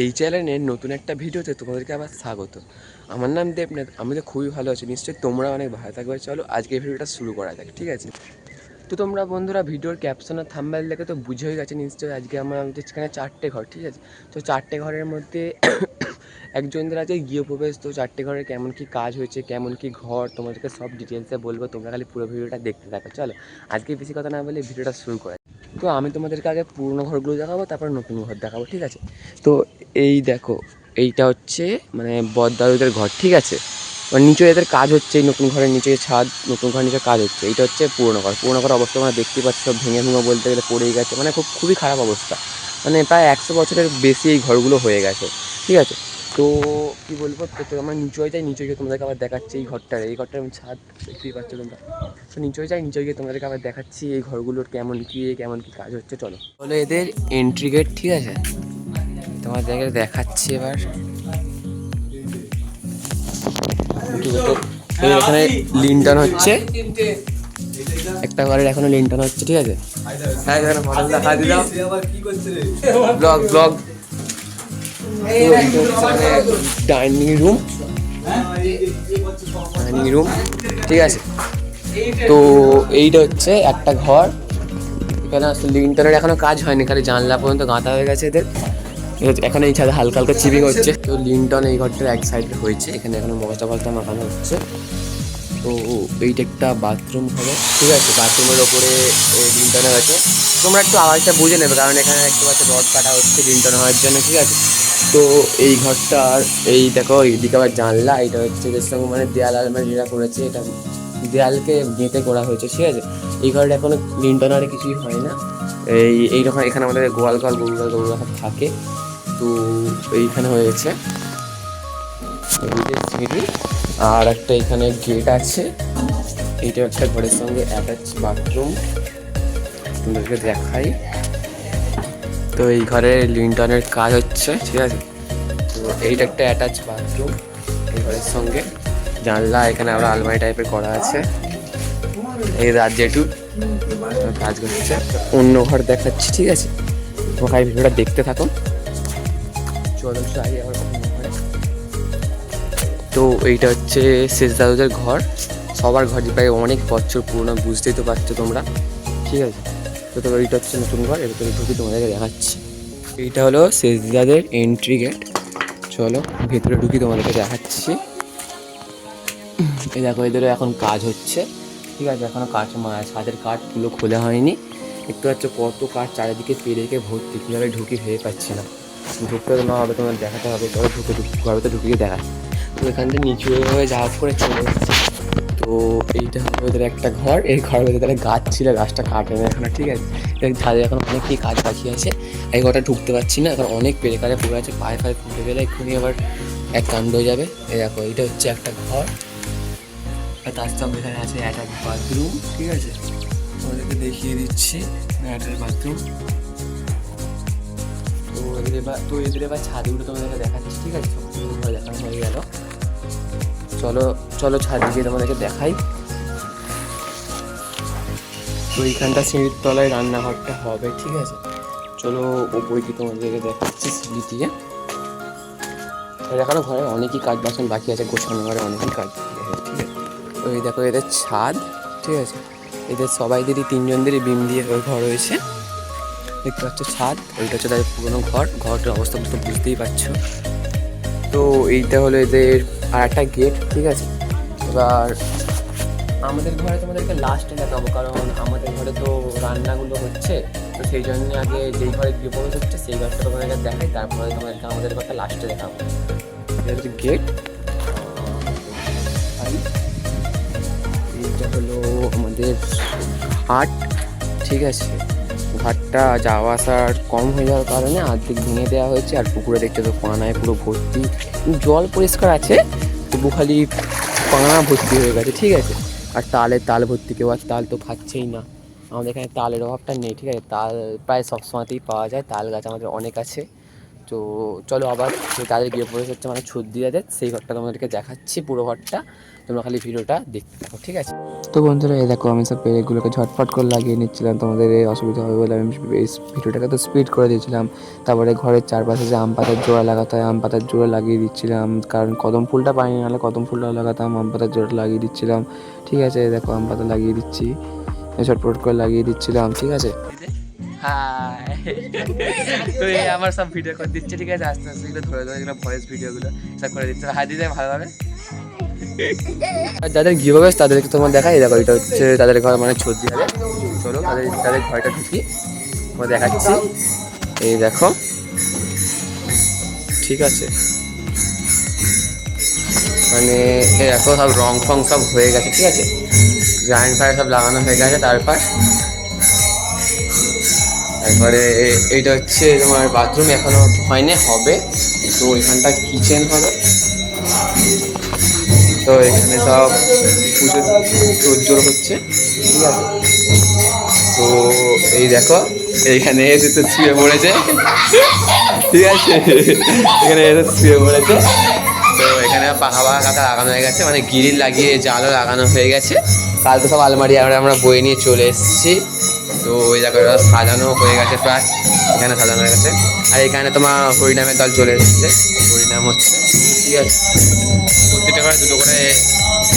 এই চ্যানেলের নতুন একটা ভিডিওতে তোমাদেরকে আবার স্বাগত। আমার নাম দেবনাথ, আমি তো খুবই ভালো আছি, নিশ্চয়ই তোমরা অনেক ভালো থাকবে। চলো আজকে ভিডিওটা শুরু করা যাক, ঠিক আছে? তো তোমরা বন্ধুরা, ভিডিওর ক্যাপশন আর থাম্বাইল দেখে তো বুঝেই গেছে নিশ্চয়ই আজকে আমার আমাদের এখানে চারটে ঘর, ঠিক আছে? তো চারটে ঘরের মধ্যে একজনদের আছে গৃহপ্রবেশ, তো চারটে ঘরের কেমন কি কাজ হয়েছে, কেমন কি ঘর, তোমাদেরকে সব ডিটেলসে বলব, তোমরা খালি পুরো ভিডিওটা দেখতে থাকো। চলো, আজকে বেশি কথা না বলে ভিডিওটা শুরু করা। তো আমি তোমাদেরকে আগে পুরনো ঘরগুলো দেখাবো, তারপর নতুন ঘর দেখাবো, ঠিক আছে? তো এই দেখো, এইটা হচ্ছে মানে বদ্দারুদের ঘর, ঠিক আছে? মানে নিচে এদের কাজ হচ্ছে নতুন ঘরের নিচে ছাদ, নতুন ঘরের নিচে কাজ হচ্ছে, এইটা হচ্ছে পুরনো ঘর। পুরনো ঘর অবস্থা মানে দেখতে পাচ্ছ ভেঙে ভেঙে বলতে গেলে পড়েই গেছে মানে খুব, খুবই খারাপ অবস্থা। মানে প্রায় একশো বছরের বেশি এই ঘরগুলো হয়ে গেছে, ঠিক আছে? তো কি বলব তো তো আমার নিচে যাই নিচে গিয়ে তোমাদেরকে আবার দেখাচ্ছি এই ঘরটার। এই ঘরটার আমি ছাদ দেখতেই পাচ্ছ তোমরা। তো নিচে যাই নিচে গিয়ে তোমাদেরকে আবার দেখাচ্ছি এই ঘরগুলোর কেমন কি কেমন কি কাজ হচ্ছে চলো। বলো এদের এন্ট্রি গেট ঠিক আছে? তোমাদেরকে দেখাচ্ছি এবার। এখানে লিন্টন হচ্ছে। একটা ঘরের এখনও লিন্টন হচ্ছে ঠিক আছে? হ্যাঁ এখানে মডেল দেখা দিলাম blog blog dining room. Dining room, ঠিক আছে। তো এইটা হচ্ছে একটা ঘর। এখানে আসলে লিন্টনের এখনও কাজ হয়নি, খালি জানলা পর্যন্ত গাঁথা হয়ে গেছে এদের। এখন এই ছাদে হালকা হালকা চিপিং হচ্ছে। তো লিন্টন এই ঘরটার এক সাইডে হয়েছে, এখানে এখনও মশলা ফসলা মাখানো হচ্ছে। তো এইটা একটা বাথরুম হবে, ঠিক আছে। বাথরুমের ওপরে লিন্টনে আছে তোমরা একটু আওয়াজটা বুঝে নেবে, কারণ এখানে একটু পাচ্ছে রড কাটা হচ্ছে লিন্টন হওয়ার জন্য, ঠিক আছে। তো এই ঘরটার এই দেখো এইদিকে আবার জানলা, এটা হচ্ছে সঙ্গে মানে দেয়াল আলমারি যেটা করেছে, এটা দেয়ালকে গেঁথে করা হয়েছে, ঠিক আছে? এই ঘরটা এখনও লিন্টন আর কিছুই হয় না। এই, এইরকম এখানে আমাদের গোয়াল ঘর, গরু ঘর গরু ঘর থাকে। তো এইখানে হয়েছে। সিঁড়ি, আর একটা এখানে গেট আছে। এইটা একটা ঘরের সঙ্গে অ্যাটাচ বাথরুম তোমাদেরকে দেখাই। তো এই ঘরে লিন্টনের কাজ হচ্ছে, ঠিক আছে? তো এইটা একটা অ্যাটাচ বাথরুম এই ঘরের সঙ্গে। জানলা এখানে আবার আলমারি টাইপের করা আছে। এই রাত জেঠু কাজ করছে। অন্য ঘর দেখাচ্ছি, ঠিক আছে? এই ভিডিওটা দেখতে থাকো। চলো আবার তো এইটা হচ্ছে শেষ দাদুদের ঘর। সবার ঘরই প্রায় অনেক বছর পুরনো, বুঝতেই তো পারছ তোমরা। ঠিক আছে? তো তবে এইটা হচ্ছে নতুন ঘর, এর ভেতরে ঢুকে তোমাদেরকে দেখাচ্ছি। এইটা হলো শেষদাদের এন্ট্রি গেট চলো, ভেতরে ঢুকি তোমাদেরকে দেখাচ্ছি। এই দেখো, এদেরও এখন কাজ হচ্ছে। ঠিক আছে, এখনও কাঠ ছাদের কাঠগুলো খোলা হয়নি। দেখতে পাচ্ছ কত কাঠ চারিদিকে পেরেকে ভর্তি কীভাবে ঢুকি ভেবে পাচ্ছি না। ঢুকতে না হবে তোমার দেখাতে হবে, তবে ঢুকে ঢুকে ঘরের ভেতরে ঢুকিয়ে দেখা তো এখান থেকে নিচু হয়ে যাওয়া করে চলে এসেছি। তো এইটা হলো ওদের একটা ঘর। এই ঘরের ভেতরে গাছ ছিল, গাছটা কাটে না এখন, ঠিক আছে? এর ধারে এখন অনেকই কাজ বাকি আছে। এই ঘরটা ঢুকতে পারছি না, এখন অনেক পেরে কারে পড়ে আছে, পায়ে পায়ে ফুটে গেলে এক্ষুনি আবার এক কাণ্ড হয়ে যাবে। এই দেখো, এইটা হচ্ছে একটা ঘর। আর তার সঙ্গে এখানে আছে অ্যাটাচ বাথরুম ঠিক আছে? তোমাদেরকে দেখিয়ে দিচ্ছি অ্যাটাচ বাথরুম তো এদের এবার, তো এদের এবার ছাদে উঠে তোমাদেরকে দেখাচ্ছি, ঠিক আছে? সব দেখানো হয়ে গেল। চলো চলো ছাদে গিয়ে তোমাদেরকে দেখাই। তো এইখানটা সিঁড়ির তলায় রান্নাঘরটা হবে, ঠিক আছে? চলো ওপরে কি তোমাদেরকে দেখাচ্ছি সিঁড়ি দিয়ে। এখনও ঘরে অনেকই কাজ বাসন বাকি আছে, গোছানো ঘরে অনেকই কাজ ঠিক আছে? তো এই দেখো এদের ছাদ, ঠিক আছে? এদের সবাইদেরই তিনজনদেরই বিম দিয়ে ঘর রয়েছে দেখতে পাচ্ছ ছাদ, ওইটা হচ্ছে তাদের পুরোনো ঘর, ঘরটার অবস্থা তো বুঝতেই পারছ। তো এইটা হলো এদের আর একটা গেট, ঠিক আছে? এবার আমাদের ঘরে তোমাদেরকে লাস্টে দেখাবো কারণ আমাদের ঘরে তো রান্নাগুলো হচ্ছে তো সেই জন্য আগে যেই ঘরে গিয়ে প্রবেশ হচ্ছে সেই ঘরটা তোমাদেরকে দেখাই তারপরে তোমাদেরকে আমাদের ঘরটা লাস্টে দেখাবো। এটা হচ্ছে গেট এইটা হলো আমাদের হাট ঠিক আছে? ঘাটটা যাওয়া আসার কম হয়ে যাওয়ার কারণে অর্ধেক ভেঙে দেওয়া হয়েছে আর পুকুরে দেখতে তো পানায় পুরো ভর্তি। জল পরিষ্কার আছে তবু খালি পানা ভর্তি হয়ে গেছে, ঠিক আছে? আর তালে তাল ভর্তি, কেউ আর তাল তো খাচ্ছেই না। আমাদের এখানে তালের অভাবটা নেই, ঠিক আছে? তাল প্রায় সবসময়তেই পাওয়া যায়, তাল গাছ আমাদের অনেক আছে। তো চলো আবার তাদের গিয়ে প্রবেশ হচ্ছে মানে দিয়ে দেয় সেই ঘরটা তোমাদেরকে দেখাচ্ছি পুরো ঘরটা। তোমরা খালি ভিডিওটা দেখতে থাকো, ঠিক আছে? তো বন্ধুরা, এই দেখো, আমি সব পেরেকগুলোকে ঝটফট করে লাগিয়ে নিচ্ছিলাম। তোমাদের অসুবিধা হবে বলে আমি ভিডিওটাকে তো স্পিড করে দিয়েছিলাম। তারপরে ঘরের চারপাশে যে আম পাতার জোড়া লাগাতে হয় আম পাতার জোড়া লাগিয়ে দিচ্ছিলাম। কারণ কদম ফুলটা পাইনি, নাহলে কদম ফুলটা লাগাতাম, আম পাতার জোড়া লাগিয়ে দিচ্ছিলাম। ঠিক আছে দেখো, আম পাতা লাগিয়ে দিচ্ছি। ঝটফট করে লাগিয়ে দিচ্ছিলাম, ঠিক আছে? তো এই আমার সব ভিডিও করে দিচ্ছে, ঠিক আছে? আস্তে আস্তে এগুলো ধরে ধরে এগুলো ভয়েস ভিডিওগুলো সব করে দিচ্ছে। হাই দিতে ভালোভাবে? আর যাদের গিভওয়েস তাদেরকে তোমার দেখাই। দেখো, এটা হচ্ছে তাদের ঘর মানে ছুট হবে। চলো, তাদের তাদের ঘরটা ঢুকি। তোমার দেখাচ্ছি। এই দেখো। ঠিক আছে। মানে দেখো, সব রং ফং সব হয়ে গেছে, ঠিক আছে? জায়েন্ট ফায়ার সব লাগানো হয়ে গেছে, তারপর তারপরে এইটা হচ্ছে তোমার বাথরুম এখনও হয়নি, হবে। তো এখানটা কিচেন হবে। তো এখানে সব পুজো তোর হচ্ছে। ঠিক আছে তো এই দেখো এইখানে এসে তো শুয়ে পড়েছে। ঠিক আছে? এখানে এসে শুয়ে পড়েছে। তো এখানে পাখা পাখা কাকা লাগানো হয়ে গেছে মানে গ্রিল লাগিয়ে জালও লাগানো হয়ে গেছে। কাল তো সব আলমারি আমরা বই নিয়ে চলে এসেছি। তো ওই দেখো সাজানো হয়ে গেছে প্রায়, এখানে সাজানো হয়ে গেছে। আর এখানে তোমার হরিনামের দল চলে এসেছে। হরিনাম হচ্ছে ঠিক আছে? প্রত্যেকটা ঘরে দুটো করে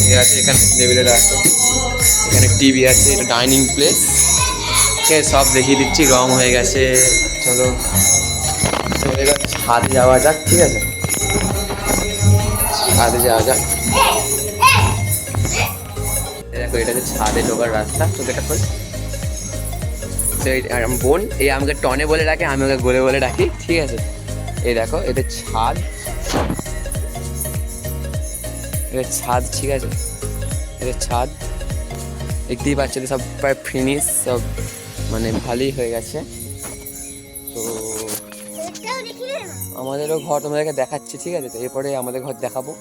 ইয়ে আছে, এখানে টেবিলের আছে। এখানে টিভি আছে, এটা ডাইনিং প্লেস। ঠিক আছে সব দেখিয়ে দিচ্ছি, রং হয়ে গেছে। চলো তো ছাদে যাওয়া যাক, ঠিক আছে? ছাদে যাওয়া যাক। দেখো, এটা হচ্ছে ছাদে ঢোকার রাস্তা চোখেটা খোল বোন, এই আমাকে টনে বলে ডাকে, আমি ওকে গোলে বলে ডাকি, ঠিক আছে? এই দেখো, এটা ছাদ। এটা ছাদ, ঠিক আছে? এটা ছাদ। দেখতেই পাচ্ছ সব প্রায় ফিনিশ সব মানে ভালোই হয়ে গেছে। তো আমাদেরও ঘর তোমাদেরকে দেখাচ্ছি, ঠিক আছে? তো এরপরে আমাদের ঘর দেখাবো।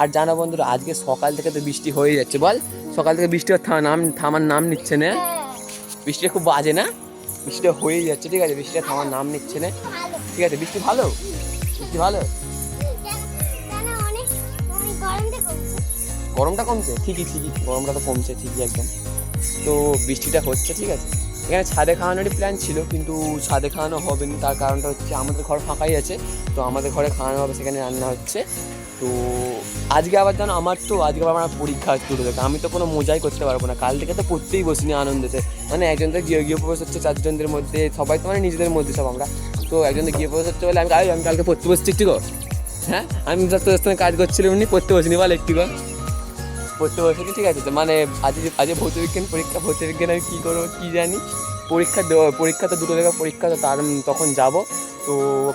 আর জানো বন্ধুরা, আজকে সকাল থেকে তো বৃষ্টি হয়ে যাচ্ছে, বল? সকাল থেকে বৃষ্টি নাম, থামার নাম নিচ্ছে না? বৃষ্টিটা খুব বাজে না? বৃষ্টিটা হয়েই যাচ্ছে, ঠিক আছে? বৃষ্টিটা থামার নাম নিচ্ছে না। ঠিক আছে, বৃষ্টি ভালো? বৃষ্টি ভালো? গরমটা কমছে? ঠিকই ঠিকই। গরমটা তো কমছে, ঠিকই একদম। তো বৃষ্টিটা হচ্ছে, ঠিক আছে? এখানে ছাদে খাওয়ানোরই প্ল্যান ছিল, কিন্তু ছাদে খাওয়ানো হবে না তার কারণটা হচ্ছে আমাদের ঘর ফাঁকাই আছে। তো আমাদের ঘরে খাওয়ানো হবে, সেখানে রান্না হচ্ছে। তো আজকে আবার জানো আমার তো আজকে আবার আমার পরীক্ষা শুরু থেকে আমি তো কোনো মজাই করতে পারব না। কাল থেকে তো পড়তেই বসিনি আনন্দেতে। মানে একজন তো গিয়ে গিয়ে প্রবেশ হচ্ছে চারজনদের মধ্যে সবাই তো মানে নিজেদের মধ্যে সব আমরা। তো একজনদের গিয়ে প্রবেশ হচ্ছে বলে আমি "আয়, আমি কালকে পড়তে বসছি একটু গো হ্যাঁ? আমি তোর সঙ্গে কাজ করছিলাম এমনি পড়তে বসিনি বল একটু গো পড়তে বসেছি ঠিক আছে তো। মানে আজ আজ ভৌত বিজ্ঞান পরীক্ষা ভৌত বিজ্ঞান আমি কী করব কী জানি? পরীক্ষা দেওয়া পরীক্ষা তো দুটো জায়গায় পরীক্ষা তো তার তখন যাব। তো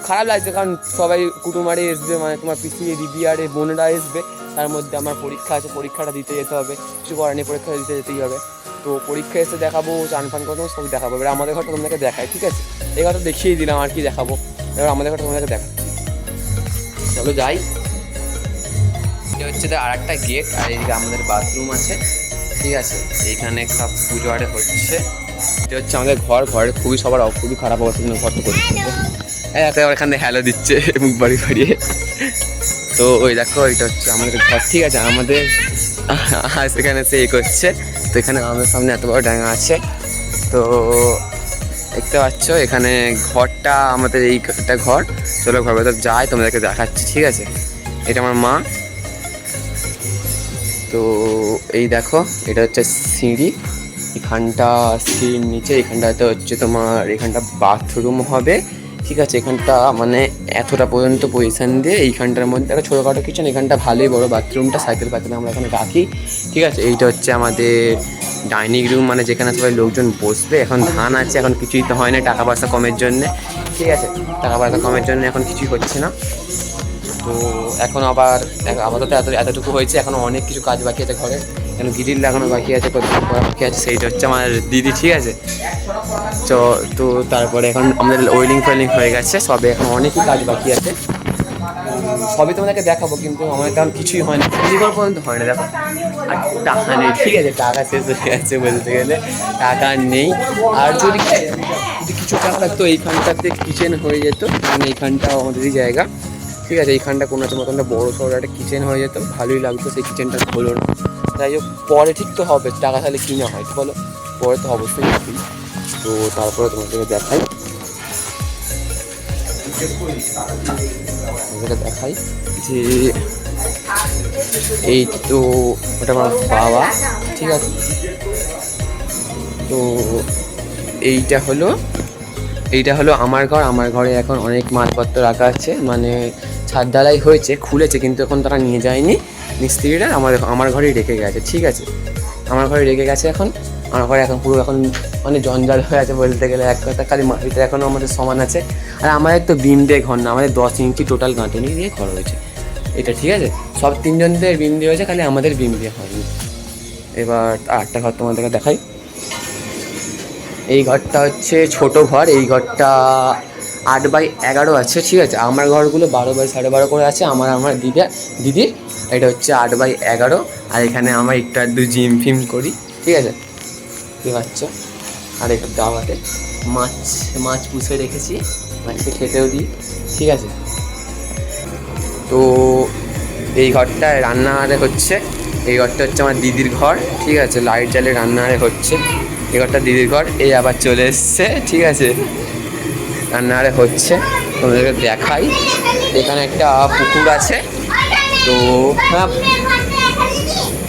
খারাপ লাগছে কারণ সবাই কুটুমারে আসবে মানে তোমার পিসি, দিদি আরে বোনেরা আসবে তার মধ্যে আমার পরীক্ষা আছে, পরীক্ষাটা দিতে যেতে হবে। কিছু করার নেই, পরীক্ষা দিতে যেতেই হবে। তো পরীক্ষা এসে দেখাবো চান ফান করব, সব দেখাবো। এবার আমাদের ঘরটা তোমাদেরকে দেখায় ঠিক আছে? এই ঘরটা দেখিয়ে দিলাম আর কি দেখাবো। এবার আমাদের ঘরটা তোমাদেরকে দেখা চলো যাই। এটা হচ্ছে আর একটা গেট আর এইদিকে আমাদের বাথরুম আছে, ঠিক আছে? এইখানে সব পুজো আরে হচ্ছে। এটা হচ্ছে আমাদের ঘর ঘরের খুবই সবার খুবই খারাপ অবস্থা, কিন্তু ঘরটা করতে হ্যাঁ একটা এখানে হ্যালো দিচ্ছে মুখ বাড়ি বাড়িয়ে। তো ওই দেখো, এটা হচ্ছে আমাদের ঘর, ঠিক আছে? আমাদের সেখানে সে এ করছে। তো এখানে আমাদের সামনে এত বড় ডাঙা আছে। তো দেখতে পাচ্ছ, এখানে ঘরটা আমাদের এই একটা ঘর। চলো ঘর ভেতর যাই, তোমাদেরকে দেখাচ্ছি, ঠিক আছে? এটা আমার মা। তো এই দেখো, এটা হচ্ছে সিঁড়ি। এখানটা সিঁড়ির নিচে, এখানটাতে হচ্ছে তোমার, এখানটা বাথরুম হবে, ঠিক আছে? এখানটা মানে এতটা পর্যন্ত পজিশন দিয়ে এইখানটার মধ্যে একটা ছোটোখাটো কিচেন এখানটা ভালোই বড় বাথরুমটা সাইকেল পাইকেল আমরা এখানে রাখি, ঠিক আছে? এইটা হচ্ছে আমাদের ডাইনিং রুম মানে যেখানে সবাই লোকজন বসবে। এখন ধান আছে, এখন কিছুই তো হয় না, টাকা পয়সা কমের জন্যে, ঠিক আছে? টাকা পয়সা কমের জন্য এখন কিছুই হচ্ছে না। তো এখন আবার, আপাতত এত, এতটুকু হয়েছে, এখন অনেক কিছু কাজ বাকি আছে ঘরে। এখন গ্রিল লাগানো বাকি আছে কত বাকি আছে, সেইটা হচ্ছে আমার দিদি, ঠিক আছে? তো তো তারপরে এখন আমাদের ওয়েলিং ফোয়েলিং হয়ে গেছে, সবে এখন অনেকই কাজ বাকি আছে। সবই তোমাদেরকে দেখাবো, কিন্তু আমার তেমন কিছুই হয় না সিলিভার পর্যন্ত হয় না দেখো। আর টাকা নেই, ঠিক আছে, টাকা শেষ হয়ে গেছে বলতে গেলে, টাকা নেই। আর যদি যদি কিছু টাকা থাকতো এইখানটাতে কিচেন হয়ে যেত মানে এইখানটা আমাদেরই জায়গা। ঠিক আছে, এইখানটা কোনো একটা মতন একটা বড়ো সড়ো একটা কিচেন হয়ে যেত, ভালোই লাগতো সেই কিচেনটা হলো না যাই হোক, পরে ঠিক তো হবে, টাকা তাহলে কিনা হয় বলো? পরে তো অবশ্যই হবে তো তারপরে তোমাদেরকে দেখাই। দেখাই যে এই তো ওটা আমার বাবা, ঠিক আছে? তো এইটা হলো এইটা হলো আমার ঘর। আমার ঘরে এখন অনেক মালপত্র রাখা আছে মানে ছাদ ঢালাই হয়েছে, খুলেছে, কিন্তু এখন তারা নিয়ে যায়নি। মিস্ত্রিরা আমার আমার ঘরেই রেখে গেছে, ঠিক আছে? আমার ঘরে রেখে গেছে এখন। আমার ঘরে এখন পুরো এখন মানে জঞ্জাল হয়ে আছে বলতে গেলে, এক কথা খালি মাটিতে এখনও আমাদের সমান আছে। আর আমাদের তো বিম দিয়ে ঘর না, আমাদের দশ ইঞ্চি টোটাল গাঁথনি দিয়ে ঘর হয়েছে। এটা ঠিক আছে? সব তিনজনদের বিম দিয়ে হয়েছে, খালি আমাদের বিম দিয়ে হয়নি। এবার আরেকটা ঘর তোমাদেরকে দেখাই। এই ঘরটা হচ্ছে ছোট ঘর, এই ঘরটা আট বাই এগারো আছে, ঠিক আছে? আমার ঘরগুলো বারো বাই সাড়ে বারো করে আছে, আমার আমার দিদা দিদির এটা হচ্ছে আট বাই এগারো, আর এখানে আমার একটু আধটু জিম ফিম করি, ঠিক আছে? বুঝতে পারছ আর একটু দাওয়াতে মাছ মাছ পুষে রেখেছি মাছকে খেতেও দিই, ঠিক আছে? তো এই ঘরটা রান্নাঘরে হচ্ছে, এই ঘরটা হচ্ছে আমার দিদির ঘর, ঠিক আছে? লাইট জ্বালে রান্নাঘরে হচ্ছে, এই ঘরটা দিদির ঘর, এই আবার চলে এসছে, ঠিক আছে? রান্নাঘরে হচ্ছে। তোমাদেরকে দেখাই। এখানে একটা পুকুর আছে। তো হ্যাঁ।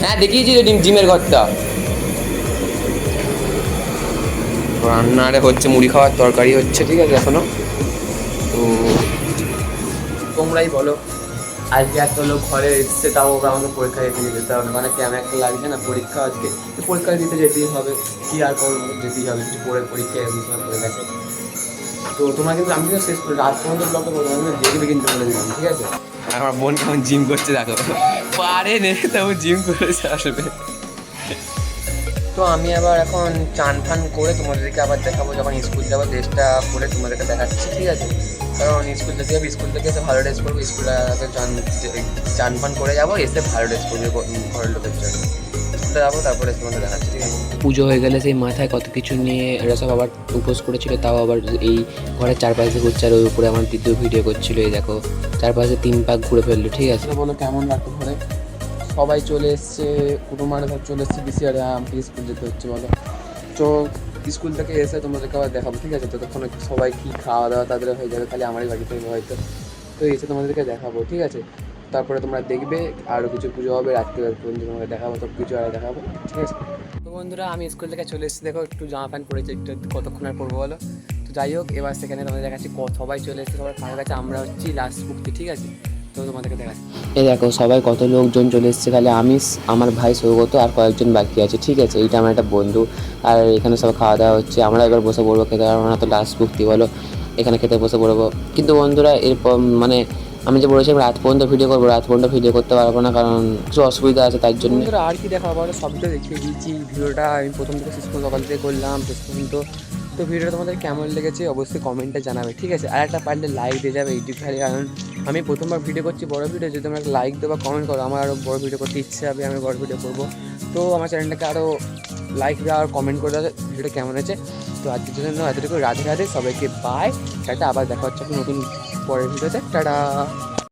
হ্যাঁ দেখিয়েছি তো ডিম- জিমের ঘরটা। রান্নারে হচ্ছে, মুড়ি খাওয়ার তরকারি হচ্ছে, ঠিক আছে, এখনও। তো, তোমরাই বলো। আজকে এত লোক ঘরে এসছে, তাও ওরা আমাকে পরীক্ষা দিতে যেতে হবে মানে কেমন একটা লাগছে না পরীক্ষা আজকে। পরীক্ষা দিতে যেতেই হবে। কি আর করব? যেতেই হবে। কিছু পরে পরীক্ষা এডমিশন করে গেছে। তো তোমরা কিন্তু আমি কিন্তু শেষ করে রাত পর্যন্ত ব্লগটা করব আমি দেখবে কিন্তু বলে দিলাম ঠিক আছে? আমার বোন কেমন জিম করছে দেখো। পারে নে তেমন জিম করেছে আসবে তো আমি আবার এখন চান ফান করে তোমাদেরকে আবার দেখাবো যখন স্কুল যাব ড্রেসটা পরে তোমাদেরকে দেখাচ্ছি ঠিক আছে? কারণ স্কুল থেকে যাব স্কুল থেকে এসে ভালো ড্রেস পরবো স্কুলে চান চান ফান করে যাব এসে ভালো ড্রেস পরবে ঘরের লোকের জন্য। স্কুলে যাব তারপরে তোমাদের দেখাচ্ছি ঠিক আছে? পুজো হয়ে গেলে সেই মাথায় কত কিছু নিয়ে এরা সব আবার উপোস করেছিল তাও আবার এই ঘরের চারপাশে ঘুরছে আর ওই উপরে আমার দ্বিতীয় ভিডিও করছিল এই দেখো চারপাশে তিন পাক ঘুরে ফেলল ঠিক আছে? বলো কেমন লাগতো ঘরে? সবাই চলে এসছে কুটুমারে সব চলে এসছে বিসি আর আমাকে স্কুল যেতে হচ্ছে বলো। তো স্কুল থেকে এসে তোমাদেরকে আবার দেখাবো ঠিক আছে? ততক্ষণ সবাই কী খাওয়া দাওয়া তাদের হয়ে যাবে খালি আমারই বাড়িতে হয়তো তো এসে তোমাদেরকে দেখাবো ঠিক আছে? তারপরে তোমরা দেখবে আরও কিছু পুজো হবে রাত্রে পর্যন্ত তোমাকে দেখাবো সব কিছু আর দেখাবো ঠিক আছে? তো বন্ধুরা আমি স্কুল থেকে চলে এসেছি দেখো একটু জামা প্যান্ট পরেছি একটু কতক্ষণ আর পরবো বলো? তো যাই হোক এবার সেখানে তোমাদের দেখাচ্ছি সবাই চলে এসেছে সবার খাওয়ার কাছে আমরা হচ্ছি লাস্ট মুক্তি ঠিক আছে? তো তোমাদেরকে দেখাচ্ছি। এই দেখো সবাই কত লোকজন চলে এসেছে খালি আমি আমার ভাই সৌগত আর কয়েকজন বাকি আছে ঠিক আছে? এইটা আমার একটা বন্ধু আর এখানে সব খাওয়া দাওয়া হচ্ছে আমরা এবার বসে পড়ব খেতে পারব না তো লাস্ট মুক্তি বলো? এখানে খেতে বসে পড়ব। কিন্তু বন্ধুরা এরপর মানে আমি যে বলেছিলাম রাত পর্যন্ত ভিডিও করব, রাত পর্যন্ত ভিডিও করতে পারব না, কারণ কিছু অসুবিধা আছে তার জন্য। আর কি দেখা বলো সবটা দেখিয়ে দিয়েছি ভিডিওটা আমি প্রথম থেকে শেষ পর্যন্ত সকাল থেকে করলাম, শেষ পর্যন্ত। তো ভিডিওটা তোমাদের কেমন লেগেছে অবশ্যই কমেন্টে জানাবে, ঠিক আছে? আর একটা পারলে লাইক দিয়ে যাবে এইটুকু খালি কারণ আমি প্রথমবার ভিডিও করছি বড় ভিডিও যদি তোমরা লাইক দেবো কমেন্ট করো, আমার আরও বড় ভিডিও করতে ইচ্ছে হবে, আমি বড় ভিডিও করব। তো আমার চ্যানেলটাকে আরও লাইক দেওয়া আর কমেন্ট করে দেওয়া ভিডিওটা কেমন হয়েছে? তো আজকের জন্য এতটুকু। রাধে রাধে, সবাইকে বাই টাটা, আবার দেখা হচ্ছে নতুন পরের ভিডিওতে। টাটা।